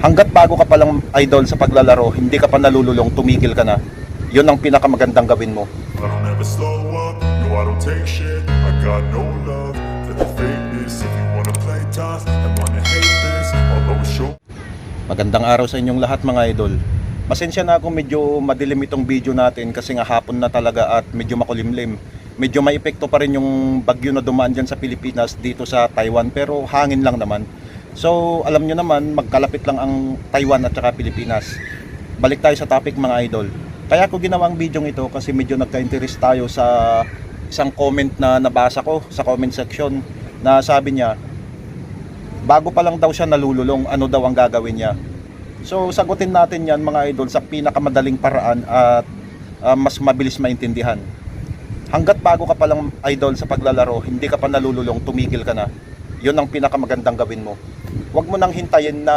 Hanggat bago ka palang idol sa paglalaro, hindi ka pa nalululong, tumigil ka na. Yun ang pinakamagandang gawin mo. I don't ever slow up, no I don't take shit I got no love for the fakeness If you wanna play tough and wanna hate this I'll always show Magandang araw sa inyong lahat mga idol. Pasensya na ako medyo madilim itong video natin kasi nga hapon na talaga at medyo makulimlim. Medyo may epekto pa rin yung bagyo na dumaan dyan sa Pilipinas dito sa Taiwan pero hangin lang naman. So alam nyo naman magkalapit lang ang Taiwan at saka Pilipinas. Balik tayo sa topic mga idol. Kaya ko ginawa ang video ito kasi medyo nagka-interest tayo sa isang comment na nabasa ko sa comment section na sabi niya bago pa lang daw siya nalululong, ano daw ang gagawin niya. So sagutin natin yan mga idol sa pinakamadaling paraan at ah, mas mabilis maintindihan. Hanggat bago ka pa lang idol sa paglalaro, hindi ka pa nalululong, tumigil ka na. Yun ang pinakamagandang gawin mo. Huwag mo nang hintayin na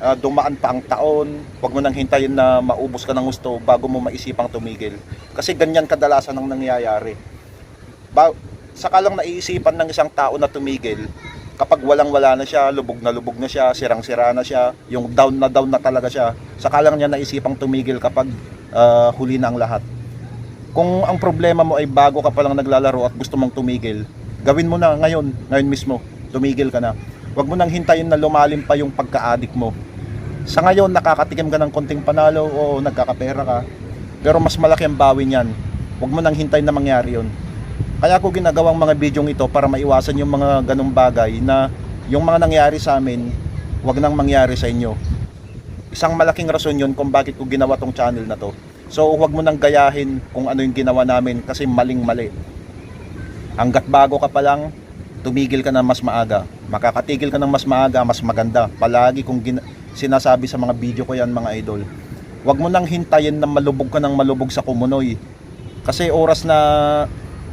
ah, dumaan pa ang taon, huwag mo nang hintayin na maubos ka ng gusto bago mo maisipang tumigil. Kasi ganyan kadalasan ang nangyayari. Ba saka lang naiisipan ng isang tao na tumigil kapag walang wala na siya, lubog na lubog na siya, sirang-sira na siya, yung down na down na talaga siya. Saka lang niya naisipang tumigil kapag ah, huli na ang lahat. Kung ang problema mo ay bago ka pa lang naglalaro at gusto mong tumigil, gawin mo na ngayon, ngayon mismo, tumigil ka na. Huwag mo nang hintayin na lumalim pa yung pagka-addict mo. Sa ngayon, nakakatikim ka ng konting panalo o nagkakapera ka, pero mas malaki ang bawi niyan. Huwag mo nang hintayin na mangyari yun. Kaya ako ginagawang mga bidyong ito para maiwasan yung mga ganong bagay na yung mga nangyari sa amin, wag nang mangyari sa inyo. Isang malaking rason yun kung bakit ko ginawa tong channel na to. So wag mo nang gayahin kung ano yung ginawa namin kasi maling mali. Hanggat bago ka pa lang, tumigil ka na mas maaga. Makakatigil ka ng mas maaga, mas maganda. Palagi kung gina- sinasabi sa mga video ko yan mga idol. Wag mo nang hintayin na malubog ka ng malubog sa kumunoy. Kasi oras na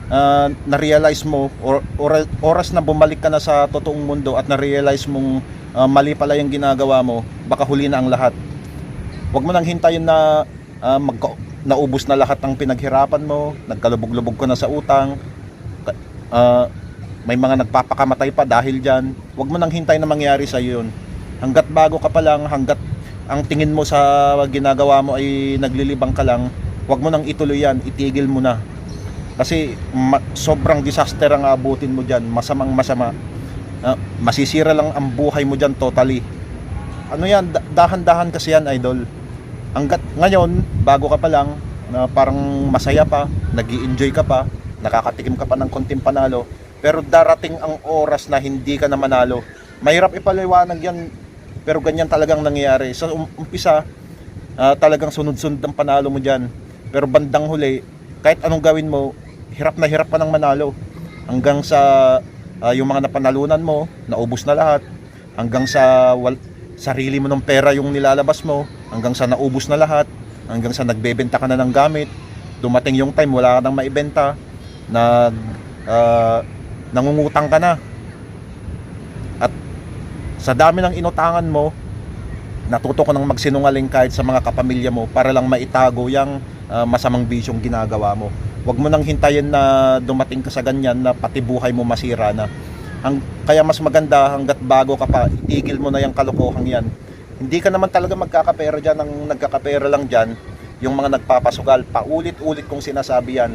ah, na-realize mo or, or- oras na bumalik ka na sa totoong mundo at na-realize mong ah, mali pala yung ginagawa mo, baka huli na ang lahat. Huwag mo nang hintayin na ah, magka- naubos na lahat ng pinaghirapan mo, nagkalubog-lubog ka na sa utang, ah, may mga nagpapakamatay pa dahil dyan. Huwag mo nang hintayin na mangyari sa yun. Hanggat bago ka pa lang, hanggat ang tingin mo sa ginagawa mo ay naglilibang ka lang, huwag mo nang ituloy yan, itigil mo na. Kasi ma- sobrang disaster ang abutin mo dyan, masamang masama. Ah, masisira lang ang buhay mo dyan totally. Ano yan, da- dahan-dahan kasi yan idol. Hanggat ngayon, bago ka pa lang, na parang masaya pa, nag enjoy ka pa, nakakatikim ka pa ng konting panalo, pero darating ang oras na hindi ka na manalo. Mahirap ipaliwanag yan, pero ganyan talagang nangyayari. Sa um- umpisa, ah, talagang sunod-sunod ang panalo mo dyan. Pero bandang huli, kahit anong gawin mo, hirap na hirap pa ng manalo. Hanggang sa ah, yung mga napanalunan mo, naubos na lahat. Hanggang sa wal- sarili mo ng pera yung nilalabas mo. Hanggang sa naubos na lahat. Hanggang sa nagbebenta ka na ng gamit. Dumating yung time, wala ka nang maibenta. Nag, ah, nangungutang ka na. At sa dami ng inutangan mo, natuto ko nang magsinungaling kahit sa mga kapamilya mo para lang maitago yung ah, masamang bisyong ginagawa mo. Huwag mo nang hintayin na dumating ka sa ganyan na pati buhay mo masira na. Hang, kaya mas maganda hanggat bago ka pa, itigil mo na yung kalokohang yan. Hindi ka naman talaga magkakapera dyan, ang nagkakapera lang dyan, yung mga nagpapasugal, paulit-ulit kong sinasabi yan.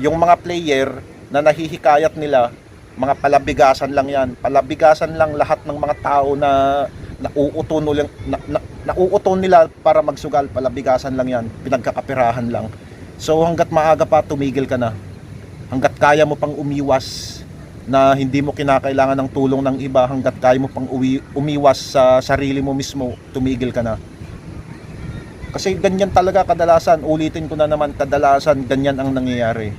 Yung mga player na nahihikayat nila, mga palabigasan lang yan. Palabigasan lang lahat ng mga tao na nauuto nila, na, na, nauuto nila para magsugal. Palabigasan lang yan. Pinagkakapirahan lang. So hanggat maaga pa, tumigil ka na. Hanggat kaya mo pang umiwas na hindi mo kinakailangan ng tulong ng iba, hanggat kaya mo pang uwi, umiwas sa sarili mo mismo, tumigil ka na. Kasi ganyan talaga kadalasan, ulitin ko na naman, kadalasan ganyan ang nangyayari.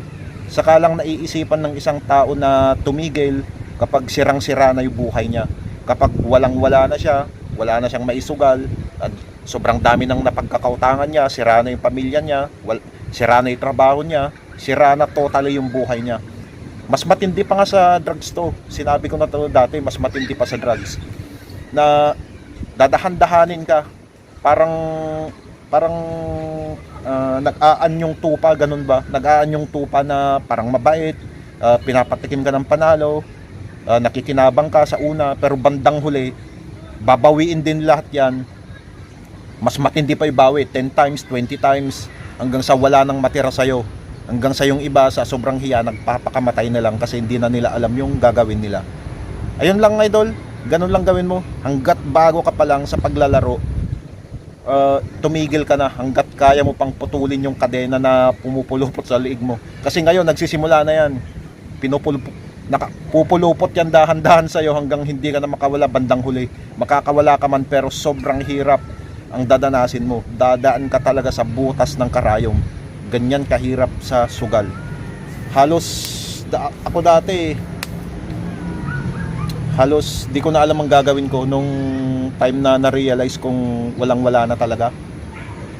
Saka lang naiisipan ng isang tao na tumigil kapag sirang-sira na yung buhay niya. Kapag walang-wala na siya, wala na siyang maisugal, at sobrang dami ng napagkakautangan niya, sira na yung pamilya niya, wal, sira na yung trabaho niya, sira na totally yung buhay niya. Mas matindi pa nga sa drugs to. Sinabi ko na to dati, mas matindi pa sa drugs. Na dadahan-dahanin ka. Parang parang ah, nag-aan yung tupa, ganun ba? Nag-aan yung tupa na parang mabait, ah, pinapatikim ka ng panalo, ah, nakikinabang ka sa una, pero bandang huli, babawiin din lahat yan. Mas matindi pa ibawi 10 times, 20 times hanggang sa wala nang matira sa'yo. Hanggang sa yung iba sa sobrang hiya nagpapakamatay na lang kasi hindi na nila alam yung gagawin nila. Ayun lang idol. Ganun lang gawin mo. Hanggat bago ka pa lang sa paglalaro uh, tumigil ka na hanggat kaya mo pang putulin yung kadena na pumupulupot sa liig mo. Kasi ngayon nagsisimula na yan. Pinupulupot naka, pupulupot yan dahan-dahan sa'yo hanggang hindi ka na makawala bandang huli. Makakawala ka man pero sobrang hirap ang dadanasin mo. Dadaan ka talaga sa butas ng karayom. Ganyan kahirap sa sugal. Halos da, ako dati halos di ko na alam ang gagawin ko nung time na na-realize kong walang wala na talaga.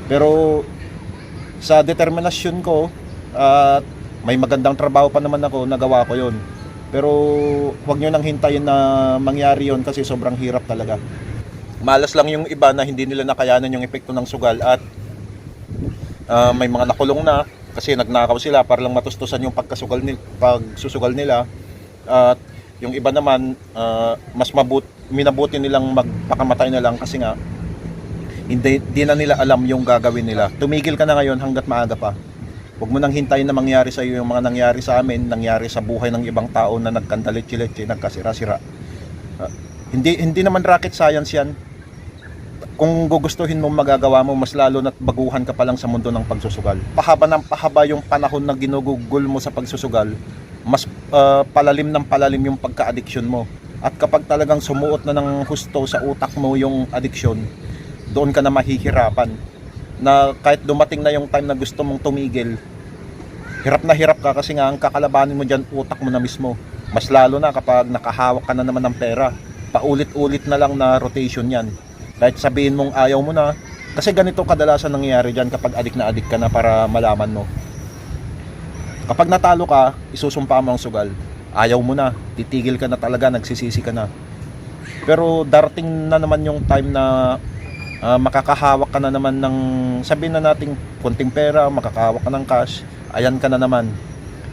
Pero sa determinasyon ko at may magandang trabaho pa naman ako nagawa ko yon pero huwag nyo nang hintayin na mangyari yon kasi sobrang hirap talaga. Malas lang yung iba na hindi nila nakayanan yung epekto ng sugal at ah, may mga nakulong na kasi nagnakaw sila para lang matustusan yung pagkasugal nila, pagsusugal nila. At yung iba naman ah, mas mabut minabuti nilang magpakamatay na lang kasi nga hindi, di na nila alam yung gagawin nila. Tumigil ka na ngayon hanggat maaga pa. Huwag mo nang hintayin na mangyari sa iyo yung mga nangyari sa amin, nangyari sa buhay ng ibang tao na nagkandalit-chilit, nagkasira-sira. Ah, hindi hindi naman rocket science 'yan. Kung gugustuhin mo magagawa mo, mas lalo na't baguhan ka pa lang sa mundo ng pagsusugal. Pahaba ng pahaba yung panahon na ginugugol mo sa pagsusugal, mas ah, palalim ng palalim yung pagka-addiction mo. At kapag talagang sumuot na ng husto sa utak mo yung addiction, doon ka na mahihirapan. Na kahit dumating na yung time na gusto mong tumigil, hirap na hirap ka kasi nga ang kakalabanin mo dyan utak mo na mismo. Mas lalo na kapag nakahawak ka na naman ng pera. Paulit-ulit na lang na rotation yan. Kahit sabihin mong ayaw mo na, kasi ganito kadalasan nangyayari dyan kapag adik na adik ka na para malaman mo. Kapag natalo ka, isusumpa mo ang sugal. Ayaw mo na, titigil ka na talaga, nagsisisi ka na. Pero darating na naman yung time na ah, makakahawak ka na naman ng sabihin na nating konting pera, makakahawak ka ng cash, ayan ka na naman.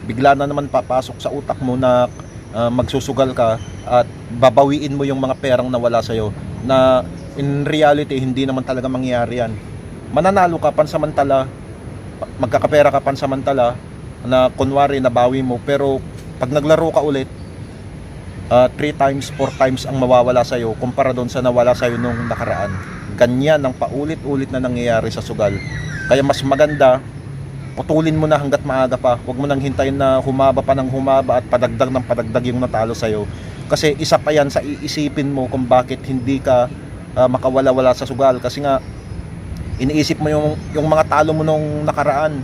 Bigla na naman papasok sa utak mo na ah, magsusugal ka at babawiin mo yung mga perang nawala sa'yo na in reality hindi naman talaga mangyayari yan. Mananalo ka pansamantala, pa- magkakapera ka pansamantala na kunwari nabawi mo pero pag naglaro ka ulit 3 times, 4 times ang mawawala sa'yo kumpara doon sa nawala sa'yo nung nakaraan. Ganyan ang paulit-ulit na nangyayari sa sugal. Kaya mas maganda, putulin mo na hanggat maaga pa. Huwag mo nang hintayin na humaba pa ng humaba at padagdag ng padagdag yung natalo sa'yo. Kasi isa pa yan sa iisipin mo kung bakit hindi ka ah, makawala-wala sa sugal. Kasi nga, iniisip mo yung, yung mga talo mo nung nakaraan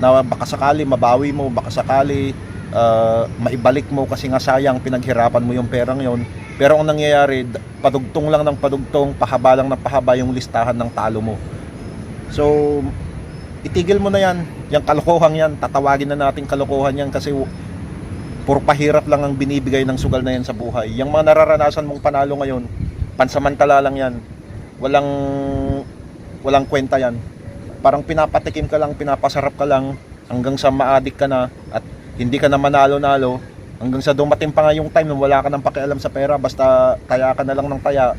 na baka sakali mabawi mo, baka sakali ah, maibalik mo kasi nga sayang pinaghirapan mo yung perang yon. Pero ang nangyayari, padugtong lang ng padugtong, pahaba lang ng pahaba yung listahan ng talo mo. So, itigil mo na yan. Yung kalokohan yan, tatawagin na natin kalokohan yan kasi puro pahirap lang ang binibigay ng sugal na yan sa buhay. Yung mga nararanasan mong panalo ngayon, pansamantala lang yan. Walang walang kwenta yan. Parang pinapatikim ka lang, pinapasarap ka lang hanggang sa maadik ka na at hindi ka na manalo-nalo hanggang sa dumating pa nga yung time na wala ka nang pakialam sa pera basta taya ka na lang ng taya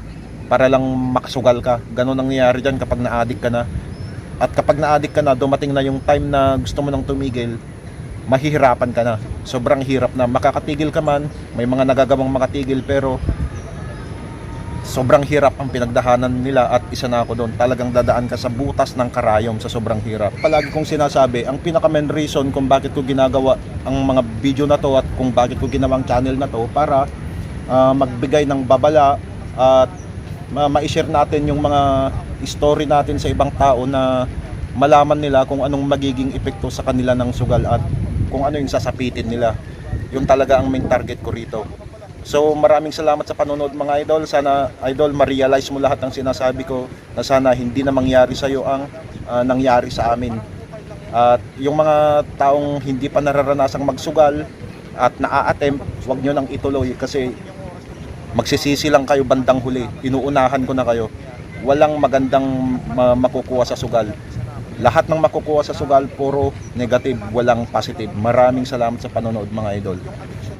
para lang makasugal ka. Ganon ang nangyayari dyan kapag na-addict ka na. At kapag na-addict ka na, dumating na yung time na gusto mo nang tumigil, mahihirapan ka na. Sobrang hirap na. Makakatigil ka man, may mga nagagawang makatigil pero sobrang hirap ang pinagdahanan nila at isa na ako doon. Talagang dadaan ka sa butas ng karayom sa sobrang hirap. Palagi kong sinasabi, ang pinaka main reason kung bakit ko ginagawa ang mga video na to at kung bakit ko ginawang channel na to para ah, magbigay ng babala at ma- ma-share natin yung mga story natin sa ibang tao na malaman nila kung anong magiging epekto sa kanila ng sugal at kung ano yung sasapitin nila. Yung talaga ang main target ko rito. So maraming salamat sa panonood mga idol. Sana idol ma-realize mo lahat ng sinasabi ko na sana hindi na mangyari sa iyo ang ah, nangyari sa amin. At yung mga taong hindi pa nararanasang magsugal at naa-attempt, huwag nyo nang ituloy kasi magsisisi lang kayo bandang huli. Inuunahan ko na kayo. Walang magandang ma- makukuha sa sugal. Lahat ng makukuha sa sugal puro negative, walang positive. Maraming salamat sa panonood mga idol.